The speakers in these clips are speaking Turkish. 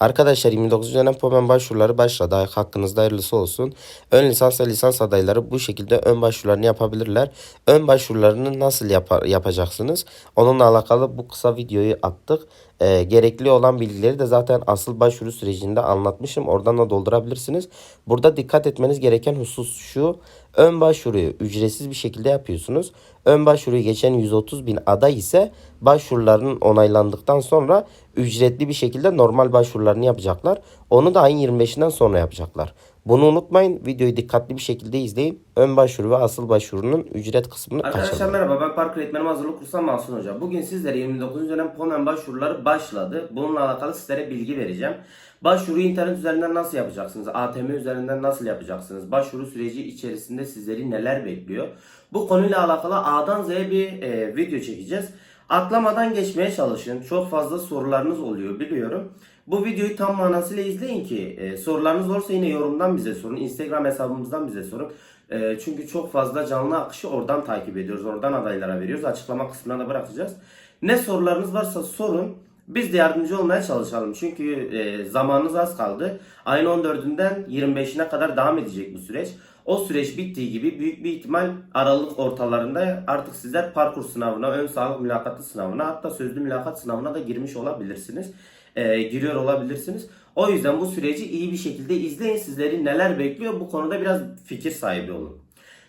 Arkadaşlar 29 dönem POMEN başvuruları başladı. Hakkınızda hayırlısı olsun. Ön lisans ve lisans adayları bu şekilde ön başvurularını yapabilirler. Ön başvurularını nasıl yapar, yapacaksınız? Onunla alakalı bu kısa videoyu attık. Ee, gerekli olan bilgileri de zaten asıl başvuru sürecinde anlatmışım. Oradan da doldurabilirsiniz. Burada dikkat etmeniz gereken husus şu. Ön başvuruyu ücretsiz bir şekilde yapıyorsunuz. Ön başvuruyu geçen 130 bin aday ise başvurularının onaylandıktan sonra ücretli bir şekilde normal başvurularını yapacaklar. Onu da ayın 25'inden sonra yapacaklar. Bunu unutmayın. Videoyu dikkatli bir şekilde izleyin. Ön başvuru ve asıl başvurunun ücret kısmını Arkadaşlar kaçırmayın. merhaba ben park öğretmenim hazırlık kursam Mahsun Hoca. Bugün sizlere 29. dönem POMEN başvuruları başladı. Bununla alakalı sizlere bilgi vereceğim. Başvuruyu internet üzerinden nasıl yapacaksınız? ATM üzerinden nasıl yapacaksınız? Başvuru süreci içerisinde sizleri neler bekliyor? Bu konuyla alakalı A'dan Z'ye bir e, video çekeceğiz. Atlamadan geçmeye çalışın. Çok fazla sorularınız oluyor biliyorum. Bu videoyu tam manasıyla izleyin ki e, sorularınız olursa yine yorumdan bize sorun. Instagram hesabımızdan bize sorun. E, çünkü çok fazla canlı akışı oradan takip ediyoruz. Oradan adaylara veriyoruz. Açıklama kısmına da bırakacağız. Ne sorularınız varsa sorun. Biz de yardımcı olmaya çalışalım. Çünkü e, zamanınız az kaldı. Ayın 14'ünden 25'ine kadar devam edecek bu süreç. O süreç bittiği gibi büyük bir ihtimal Aralık ortalarında artık sizler parkur sınavına, ön sağlık mülakatı sınavına hatta sözlü mülakat sınavına da girmiş olabilirsiniz. E, giriyor olabilirsiniz. O yüzden bu süreci iyi bir şekilde izleyin. Sizleri neler bekliyor bu konuda biraz fikir sahibi olun.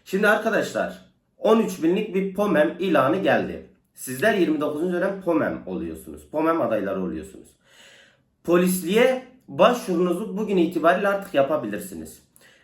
Şimdi arkadaşlar 13 binlik bir POMEM ilanı geldi. Sizler 29. dönem POMEM oluyorsunuz. POMEM adayları oluyorsunuz. Polisliğe başvurunuzu bugün itibariyle artık yapabilirsiniz.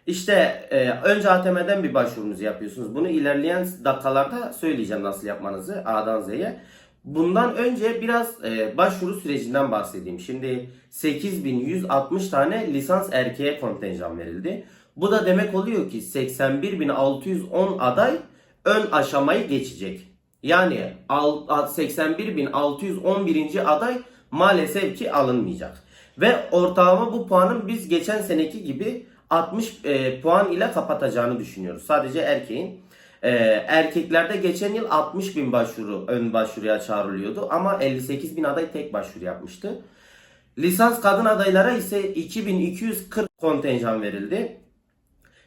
İşte e, önce ATM'den bir başvurunuzu yapıyorsunuz. Bunu ilerleyen dakikalarda söyleyeceğim nasıl yapmanızı A'dan Z'ye. Bundan önce biraz e, başvuru sürecinden bahsedeyim. Şimdi 8160 tane lisans erkeğe kontenjan verildi. Bu da demek oluyor ki 81610 aday ön aşamayı geçecek. Yani al- al- 81611. aday maalesef ki alınmayacak. Ve ortalama bu puanın biz geçen seneki gibi 60 e, puan ile kapatacağını düşünüyoruz. Sadece erkeğin. E, erkeklerde geçen yıl 60 bin başvuru ön başvuruya çağrılıyordu ama 58 bin aday tek başvuru yapmıştı. Lisans kadın adaylara ise 2240 kontenjan verildi.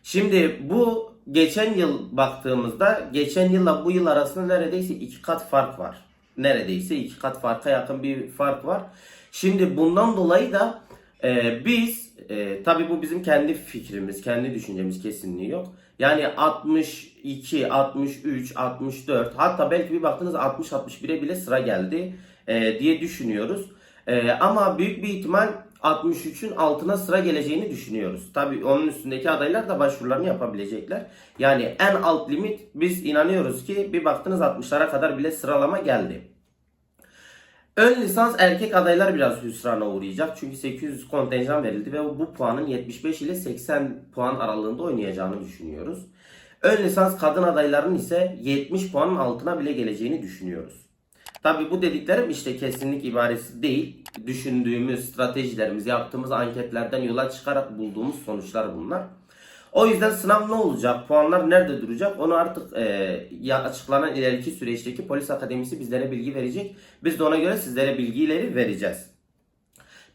Şimdi bu geçen yıl baktığımızda geçen yılla bu yıl arasında neredeyse iki kat fark var. Neredeyse iki kat farka yakın bir fark var. Şimdi bundan dolayı da e, biz e, tabi bu bizim kendi fikrimiz, kendi düşüncemiz kesinliği yok. Yani 62, 63, 64 hatta belki bir baktınız 60-61'e bile sıra geldi e, diye düşünüyoruz. E, ama büyük bir ihtimal 63'ün altına sıra geleceğini düşünüyoruz. Tabi onun üstündeki adaylar da başvurularını yapabilecekler. Yani en alt limit biz inanıyoruz ki bir baktınız 60'lara kadar bile sıralama geldi. Ön lisans erkek adaylar biraz hüsrana uğrayacak. Çünkü 800 kontenjan verildi ve bu puanın 75 ile 80 puan aralığında oynayacağını düşünüyoruz. Ön lisans kadın adayların ise 70 puanın altına bile geleceğini düşünüyoruz. Tabi bu dediklerim işte kesinlik ibaresi değil. Düşündüğümüz stratejilerimiz, yaptığımız anketlerden yola çıkarak bulduğumuz sonuçlar bunlar. O yüzden sınav ne olacak, puanlar nerede duracak onu artık e, açıklanan ileriki süreçteki polis akademisi bizlere bilgi verecek. Biz de ona göre sizlere bilgileri vereceğiz.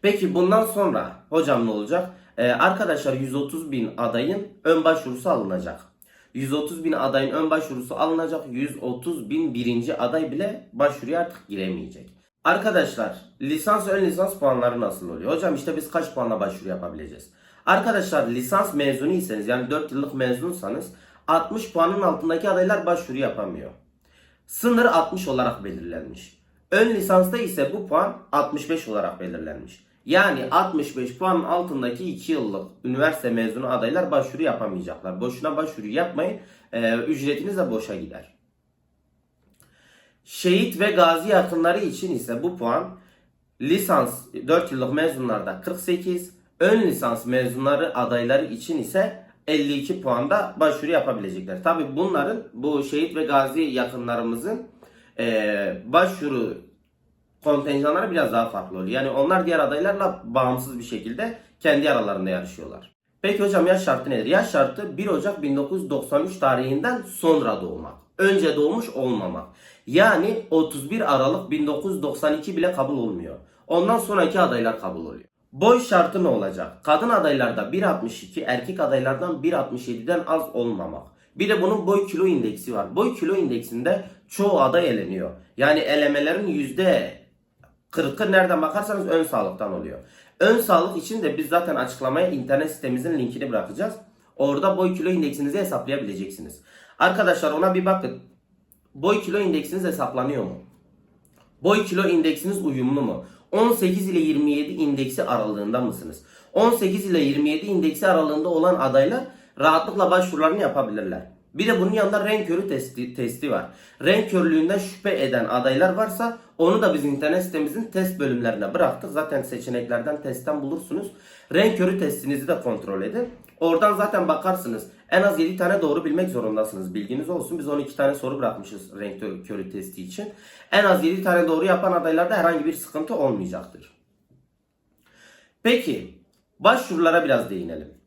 Peki bundan sonra hocam ne olacak? Ee, arkadaşlar 130 bin adayın ön başvurusu alınacak. 130 bin adayın ön başvurusu alınacak. 130 bin birinci aday bile başvuruya artık giremeyecek. Arkadaşlar lisans ön lisans puanları nasıl oluyor? Hocam işte biz kaç puanla başvuru yapabileceğiz? Arkadaşlar lisans mezunuysanız yani 4 yıllık mezunsanız 60 puanın altındaki adaylar başvuru yapamıyor. Sınır 60 olarak belirlenmiş. Ön lisansta ise bu puan 65 olarak belirlenmiş. Yani 65 puanın altındaki 2 yıllık üniversite mezunu adaylar başvuru yapamayacaklar. Boşuna başvuru yapmayın. Ee, ücretiniz de boşa gider. Şehit ve gazi yakınları için ise bu puan lisans 4 yıllık mezunlarda 48, ön lisans mezunları adayları için ise 52 puanda başvuru yapabilecekler. Tabi bunların bu şehit ve gazi yakınlarımızın e, başvuru kontenjanları biraz daha farklı oluyor. Yani onlar diğer adaylarla bağımsız bir şekilde kendi aralarında yarışıyorlar. Peki hocam yaş şartı nedir? Yaş şartı 1 Ocak 1993 tarihinden sonra doğmak. Önce doğmuş olmamak. Yani 31 Aralık 1992 bile kabul olmuyor. Ondan sonraki adaylar kabul oluyor. Boy şartı ne olacak? Kadın adaylarda 1.62, erkek adaylardan 1.67'den az olmamak. Bir de bunun boy kilo indeksi var. Boy kilo indeksinde çoğu aday eleniyor. Yani elemelerin yüzde 40'ı nereden bakarsanız ön sağlıktan oluyor. Ön sağlık için de biz zaten açıklamaya internet sitemizin linkini bırakacağız. Orada boy kilo indeksinizi hesaplayabileceksiniz. Arkadaşlar ona bir bakın. Boy kilo indeksiniz hesaplanıyor mu? Boy kilo indeksiniz uyumlu mu? 18 ile 27 indeksi aralığında mısınız? 18 ile 27 indeksi aralığında olan adaylar rahatlıkla başvurularını yapabilirler. Bir de bunun yanında renk körü testi, testi var. Renk körlüğünden şüphe eden adaylar varsa onu da biz internet sitemizin test bölümlerine bıraktık. Zaten seçeneklerden testten bulursunuz. Renk körü testinizi de kontrol edin. Oradan zaten bakarsınız. En az 7 tane doğru bilmek zorundasınız. Bilginiz olsun. Biz 12 tane soru bırakmışız renk körü testi için. En az 7 tane doğru yapan adaylarda herhangi bir sıkıntı olmayacaktır. Peki başvurulara biraz değinelim.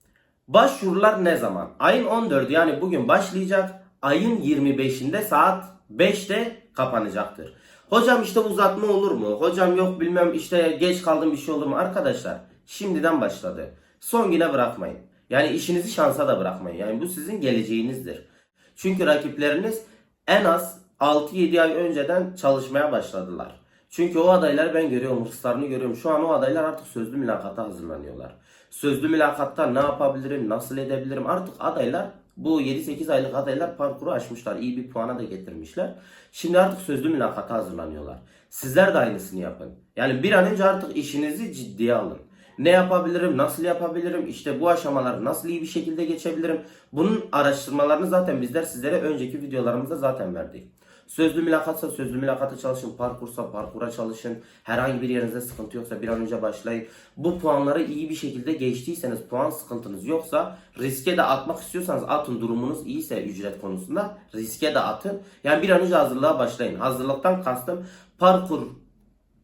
Başvurular ne zaman? Ayın 14'ü yani bugün başlayacak. Ayın 25'inde saat 5'te kapanacaktır. Hocam işte uzatma olur mu? Hocam yok bilmem işte geç kaldım bir şey olur mu? Arkadaşlar şimdiden başladı. Son güne bırakmayın. Yani işinizi şansa da bırakmayın. Yani bu sizin geleceğinizdir. Çünkü rakipleriniz en az 6-7 ay önceden çalışmaya başladılar. Çünkü o adayları ben görüyorum, hırslarını görüyorum. Şu an o adaylar artık sözlü mülakata hazırlanıyorlar. Sözlü mülakatta ne yapabilirim, nasıl edebilirim? Artık adaylar bu 7-8 aylık adaylar parkuru aşmışlar. iyi bir puana da getirmişler. Şimdi artık sözlü mülakata hazırlanıyorlar. Sizler de aynısını yapın. Yani bir an önce artık işinizi ciddiye alın. Ne yapabilirim, nasıl yapabilirim, işte bu aşamaları nasıl iyi bir şekilde geçebilirim. Bunun araştırmalarını zaten bizler sizlere önceki videolarımızda zaten verdik. Sözlü mülakatsa sözlü mülakata çalışın, parkursa parkura çalışın. Herhangi bir yerinizde sıkıntı yoksa bir an önce başlayın. Bu puanları iyi bir şekilde geçtiyseniz, puan sıkıntınız yoksa riske de atmak istiyorsanız atın. Durumunuz iyiyse ücret konusunda riske de atın. Yani bir an önce hazırlığa başlayın. Hazırlıktan kastım parkur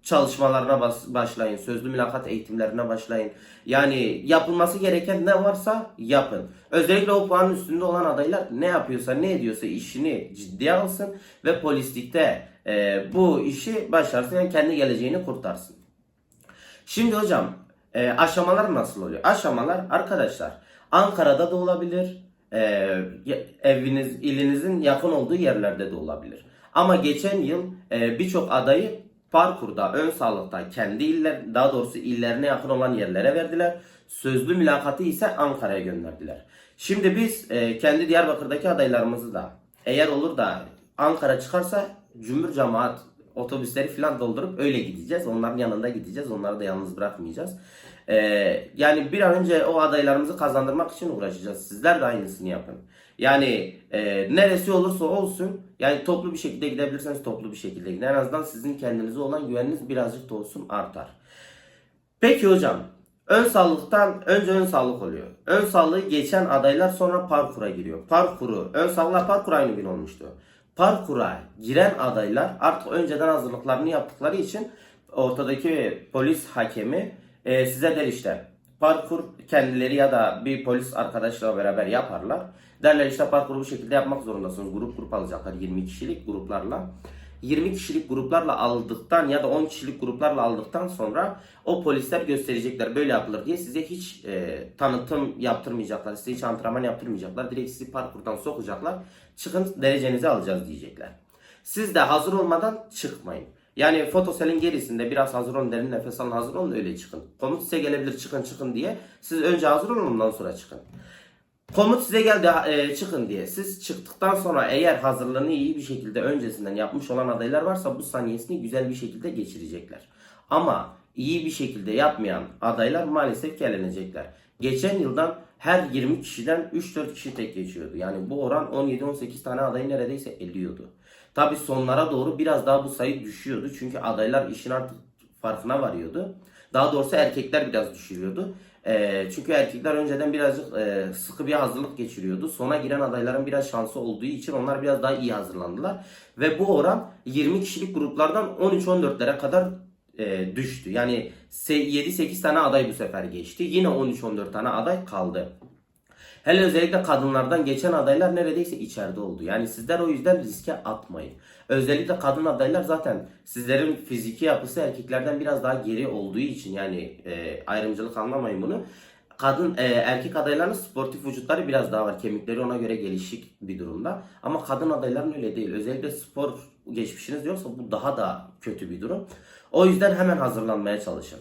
çalışmalarına bas- başlayın. Sözlü mülakat eğitimlerine başlayın. Yani yapılması gereken ne varsa yapın. Özellikle o puanın üstünde olan adaylar ne yapıyorsa ne ediyorsa işini ciddiye alsın ve polislikte e, bu işi başarsın yani kendi geleceğini kurtarsın. Şimdi hocam e, aşamalar nasıl oluyor? Aşamalar arkadaşlar Ankara'da da olabilir. e, eviniz, ilinizin yakın olduğu yerlerde de olabilir. Ama geçen yıl e, birçok adayı parkurda, ön sağlıkta kendi iller, daha doğrusu illerine yakın olan yerlere verdiler. Sözlü mülakatı ise Ankara'ya gönderdiler. Şimdi biz e, kendi Diyarbakır'daki adaylarımızı da eğer olur da Ankara çıkarsa cümbür cemaat otobüsleri falan doldurup öyle gideceğiz. Onların yanında gideceğiz. Onları da yalnız bırakmayacağız. Ee, yani bir an önce o adaylarımızı kazandırmak için uğraşacağız. Sizler de aynısını yapın. Yani e, neresi olursa olsun yani toplu bir şekilde gidebilirseniz toplu bir şekilde gidin. En azından sizin kendinize olan güveniniz birazcık da olsun artar. Peki hocam ön sağlıktan önce ön sağlık oluyor. Ön sağlığı geçen adaylar sonra parkura giriyor. Parkuru ön sağlığa parkur aynı gün olmuştu. Parkura giren adaylar artık önceden hazırlıklarını yaptıkları için ortadaki polis hakemi e, size der işte parkur kendileri ya da bir polis arkadaşla beraber yaparlar. Derler işte parkuru bu şekilde yapmak zorundasınız. Grup grup alacaklar 20 kişilik gruplarla. 20 kişilik gruplarla aldıktan ya da 10 kişilik gruplarla aldıktan sonra o polisler gösterecekler böyle yapılır diye size hiç e, tanıtım yaptırmayacaklar. Size hiç antrenman yaptırmayacaklar. Direkt sizi parkurdan sokacaklar. Çıkın derecenizi alacağız diyecekler. Siz de hazır olmadan çıkmayın. Yani fotoselin gerisinde biraz hazır olun derin nefes alın hazır olun öyle çıkın. Komut size gelebilir çıkın çıkın diye. Siz önce hazır olun ondan sonra çıkın. Komut size geldi e, çıkın diye. Siz çıktıktan sonra eğer hazırlığını iyi bir şekilde öncesinden yapmış olan adaylar varsa bu saniyesini güzel bir şekilde geçirecekler. Ama iyi bir şekilde yapmayan adaylar maalesef ki elenecekler. Geçen yıldan her 20 kişiden 3-4 kişi tek geçiyordu. Yani bu oran 17-18 tane adayı neredeyse eliyordu. Tabi sonlara doğru biraz daha bu sayı düşüyordu. Çünkü adaylar işin artık farkına varıyordu. Daha doğrusu erkekler biraz düşürüyordu. Ee, çünkü erkekler önceden birazcık e, sıkı bir hazırlık geçiriyordu. Sona giren adayların biraz şansı olduğu için onlar biraz daha iyi hazırlandılar. Ve bu oran 20 kişilik gruplardan 13-14'lere kadar e, düştü. Yani 7-8 tane aday bu sefer geçti. Yine 13-14 tane aday kaldı. Hele özellikle kadınlardan geçen adaylar neredeyse içeride oldu. Yani sizler o yüzden riske atmayın. Özellikle kadın adaylar zaten sizlerin fiziki yapısı erkeklerden biraz daha geri olduğu için yani e, ayrımcılık anlamayın bunu. Kadın e, erkek adayların sportif vücutları biraz daha var. Kemikleri ona göre gelişik bir durumda. Ama kadın adayların öyle değil. Özellikle spor geçmişiniz yoksa bu daha da kötü bir durum. O yüzden hemen hazırlanmaya çalışın.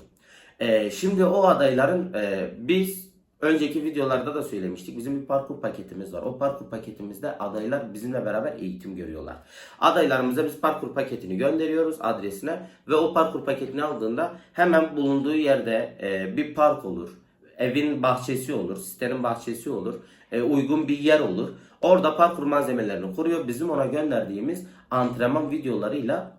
E, şimdi o adayların e, biz önceki videolarda da söylemiştik. Bizim bir parkur paketimiz var. O parkur paketimizde adaylar bizimle beraber eğitim görüyorlar. Adaylarımıza biz parkur paketini gönderiyoruz adresine ve o parkur paketini aldığında hemen bulunduğu yerde e, bir park olur evin bahçesi olur, sitenin bahçesi olur, e, uygun bir yer olur. Orada parkur malzemelerini kuruyor. Bizim ona gönderdiğimiz antrenman videolarıyla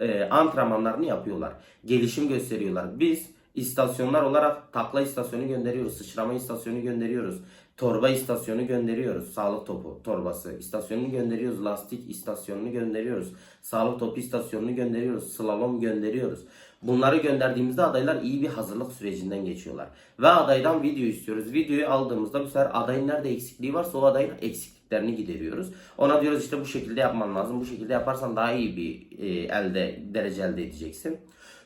e, antrenmanlarını yapıyorlar. Gelişim gösteriyorlar. Biz istasyonlar olarak takla istasyonu gönderiyoruz, sıçrama istasyonu gönderiyoruz, torba istasyonu gönderiyoruz, sağlık topu torbası istasyonunu gönderiyoruz, lastik istasyonunu gönderiyoruz, sağlık topu istasyonunu gönderiyoruz, slalom gönderiyoruz. Bunları gönderdiğimizde adaylar iyi bir hazırlık sürecinden geçiyorlar. Ve adaydan video istiyoruz. Videoyu aldığımızda bu sefer adayın nerede eksikliği varsa o adayın eksikliklerini gideriyoruz. Ona diyoruz işte bu şekilde yapman lazım. Bu şekilde yaparsan daha iyi bir e, elde derece elde edeceksin.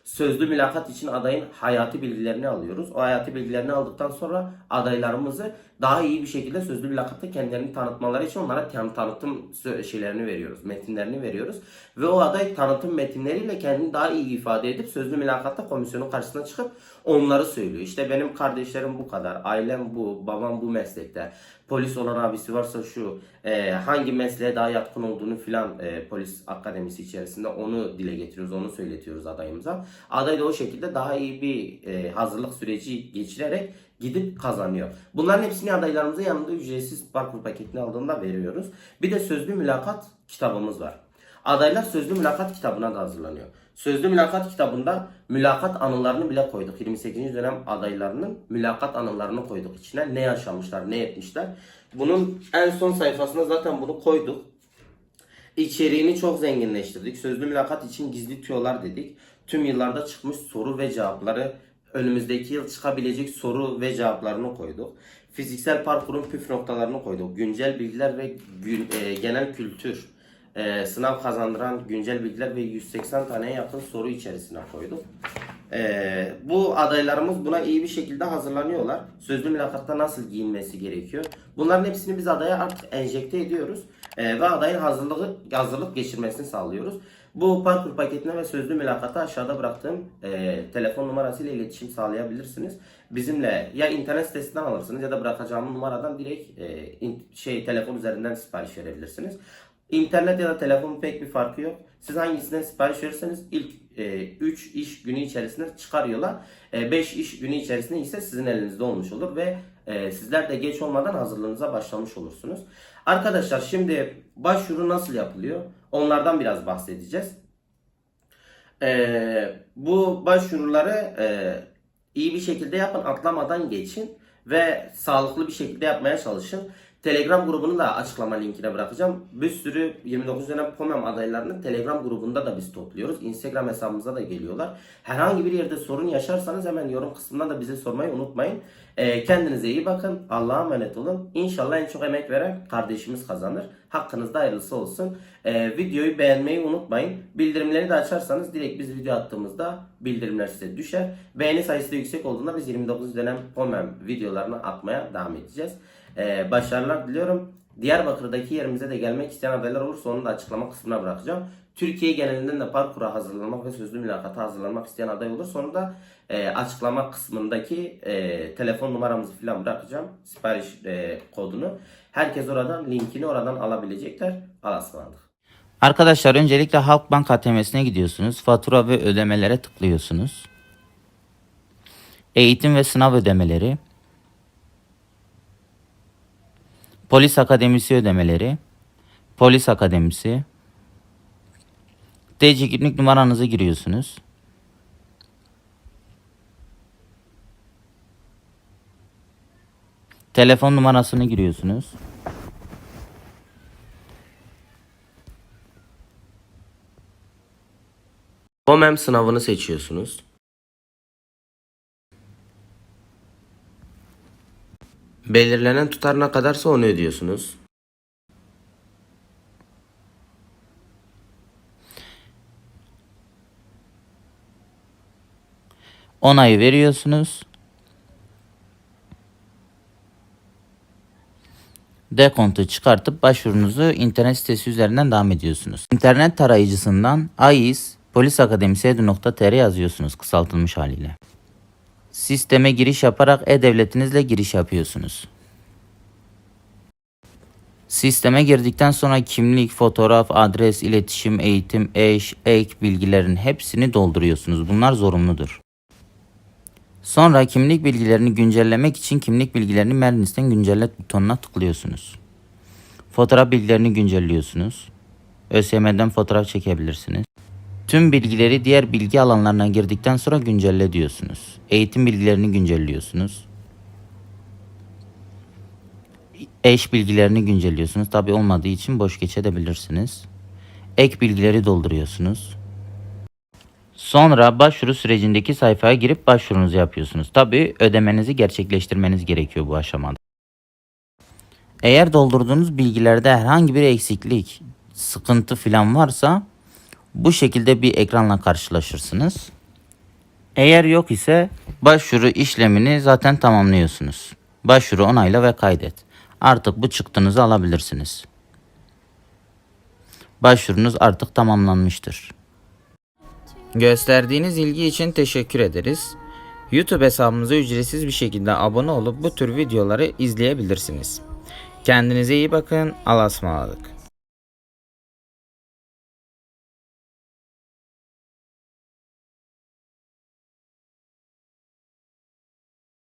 Sözlü mülakat için adayın hayati bilgilerini alıyoruz. O hayati bilgilerini aldıktan sonra adaylarımızı daha iyi bir şekilde sözlü mülakatta kendilerini tanıtmaları için onlara tem tanıtım şeylerini veriyoruz, metinlerini veriyoruz. Ve o aday tanıtım metinleriyle kendini daha iyi ifade edip sözlü mülakatta komisyonun karşısına çıkıp onları söylüyor. İşte benim kardeşlerim bu kadar, ailem bu, babam bu meslekte, polis olan abisi varsa şu, e, hangi mesleğe daha yatkın olduğunu filan e, polis akademisi içerisinde onu dile getiriyoruz, onu söyletiyoruz adayımıza. Aday da o şekilde daha iyi bir e, hazırlık süreci geçirerek gidip kazanıyor. Bunların hepsini adaylarımıza yanında ücretsiz parkur paketini aldığında veriyoruz. Bir de sözlü mülakat kitabımız var. Adaylar sözlü mülakat kitabına da hazırlanıyor. Sözlü mülakat kitabında mülakat anılarını bile koyduk. 28. dönem adaylarının mülakat anılarını koyduk içine. Ne yaşamışlar, ne etmişler. Bunun en son sayfasına zaten bunu koyduk. İçeriğini çok zenginleştirdik. Sözlü mülakat için gizli tüyolar dedik. Tüm yıllarda çıkmış soru ve cevapları önümüzdeki yıl çıkabilecek soru ve cevaplarını koyduk. Fiziksel parkurun püf noktalarını koyduk. Güncel bilgiler ve gün- e, genel kültür e, sınav kazandıran güncel bilgiler ve 180 taneye yakın soru içerisine koyduk. E, bu adaylarımız buna iyi bir şekilde hazırlanıyorlar. Sözlü mülakatta nasıl giyinmesi gerekiyor. Bunların hepsini biz adaya artık enjekte ediyoruz. E, ve adayın hazırlığı, hazırlık geçirmesini sağlıyoruz. Bu parkur paketine ve sözlü mülakata aşağıda bıraktığım e, telefon numarasıyla iletişim sağlayabilirsiniz. Bizimle ya internet sitesinden alırsınız ya da bırakacağım numaradan direkt e, in- şey telefon üzerinden sipariş verebilirsiniz. İnternet ya da telefonun pek bir farkı yok. Siz hangisinden sipariş verirseniz ilk 3 iş günü içerisinde çıkarıyorlar. 5 iş günü içerisinde ise sizin elinizde olmuş olur ve e, sizler de geç olmadan hazırlığınıza başlamış olursunuz. Arkadaşlar şimdi başvuru nasıl yapılıyor? Onlardan biraz bahsedeceğiz. Ee, bu başvuruları e, iyi bir şekilde yapın, atlamadan geçin ve sağlıklı bir şekilde yapmaya çalışın. Telegram grubunu da açıklama linkine bırakacağım. Bir sürü 29 dönem POMEM adaylarını Telegram grubunda da biz topluyoruz. Instagram hesabımıza da geliyorlar. Herhangi bir yerde sorun yaşarsanız hemen yorum kısmından da bize sormayı unutmayın. Ee, kendinize iyi bakın. Allah'a emanet olun. İnşallah en çok emek veren kardeşimiz kazanır. Hakkınızda hayırlısı olsun. Ee, videoyu beğenmeyi unutmayın. Bildirimleri de açarsanız direkt biz video attığımızda bildirimler size düşer. Beğeni sayısı da yüksek olduğunda biz 29 dönem POMEM videolarını atmaya devam edeceğiz. Ee, başarılar diliyorum. Diyarbakır'daki yerimize de gelmek isteyen adaylar olursa onu da açıklama kısmına bırakacağım. Türkiye genelinden de parkura hazırlanmak ve sözlü mülakata hazırlanmak isteyen aday olursa onu da e, açıklama kısmındaki e, telefon numaramızı falan bırakacağım. Sipariş e, kodunu. Herkes oradan linkini oradan alabilecekler. Allah'a ısmarladık. Arkadaşlar öncelikle Halkbank ATM'sine gidiyorsunuz. Fatura ve ödemelere tıklıyorsunuz. Eğitim ve sınav ödemeleri. Polis Akademisi ödemeleri. Polis Akademisi. TC kimlik numaranızı giriyorsunuz. Telefon numarasını giriyorsunuz. POMEM sınavını seçiyorsunuz. Belirlenen tutar ne kadarsa onu ödüyorsunuz. Onayı veriyorsunuz. Dekontu çıkartıp başvurunuzu internet sitesi üzerinden devam ediyorsunuz. İnternet tarayıcısından AIS polisakademisi.edu.tr yazıyorsunuz kısaltılmış haliyle. Sisteme giriş yaparak e-devletinizle giriş yapıyorsunuz. Sisteme girdikten sonra kimlik, fotoğraf, adres, iletişim, eğitim, eş, ek bilgilerin hepsini dolduruyorsunuz. Bunlar zorunludur. Sonra kimlik bilgilerini güncellemek için kimlik bilgilerini Mernis'ten güncellet butonuna tıklıyorsunuz. Fotoğraf bilgilerini güncelliyorsunuz. ÖSYM'den fotoğraf çekebilirsiniz. Tüm bilgileri diğer bilgi alanlarına girdikten sonra güncelle diyorsunuz. Eğitim bilgilerini güncelliyorsunuz. Eş bilgilerini güncelliyorsunuz. Tabi olmadığı için boş geçebilirsiniz. Ek bilgileri dolduruyorsunuz. Sonra başvuru sürecindeki sayfaya girip başvurunuzu yapıyorsunuz. Tabi ödemenizi gerçekleştirmeniz gerekiyor bu aşamada. Eğer doldurduğunuz bilgilerde herhangi bir eksiklik, sıkıntı falan varsa bu şekilde bir ekranla karşılaşırsınız. Eğer yok ise başvuru işlemini zaten tamamlıyorsunuz. Başvuru onayla ve kaydet. Artık bu çıktınızı alabilirsiniz. Başvurunuz artık tamamlanmıştır. Gösterdiğiniz ilgi için teşekkür ederiz. YouTube hesabımıza ücretsiz bir şekilde abone olup bu tür videoları izleyebilirsiniz. Kendinize iyi bakın. Allah'a ısmarladık.